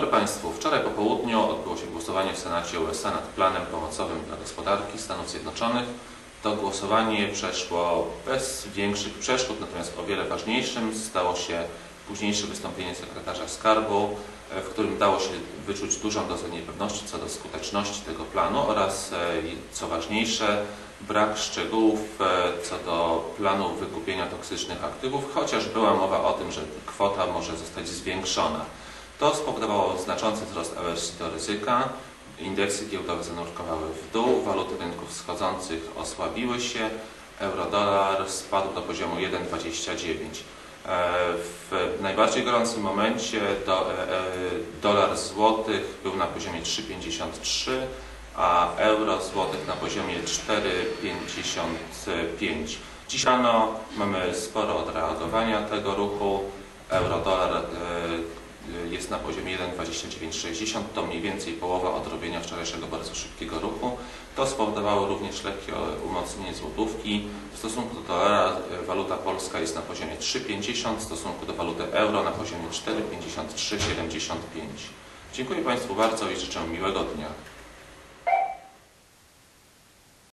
dobry Państwu. Wczoraj po południu odbyło się głosowanie w Senacie USA nad planem pomocowym dla gospodarki Stanów Zjednoczonych. To głosowanie przeszło bez większych przeszkód, natomiast o wiele ważniejszym stało się późniejsze wystąpienie sekretarza skarbu, e, w którym dało się wyczuć dużą dozę niepewności co do skuteczności tego planu oraz, e, co ważniejsze, brak szczegółów e, co do planu wykupienia toksycznych aktywów, chociaż była mowa o tym, że kwota może zostać zwiększona. To spowodowało znaczący wzrost awersji do ryzyka. Indeksy giełdowe zanurkowały w dół, waluty rynków wschodzących osłabiły się, euro-dolar spadł do poziomu 1,29. E, W najbardziej gorącym momencie do, e, e, dolar złotych był na poziomie 3,53, a euro złotych na poziomie 4,55. Dziś rano mamy sporo odreagowania tego ruchu. Euro-dolar e, poziomie 1,2960, to mniej więcej połowa odrobienia wczorajszego bardzo szybkiego ruchu. To spowodowało również lekkie umocnienie złotówki. W stosunku do dolara e, waluta polska jest na poziomie 3,50, w stosunku do waluty euro na poziomie 4,5375. Dziękuję Państwu bardzo i życzę miłego dnia.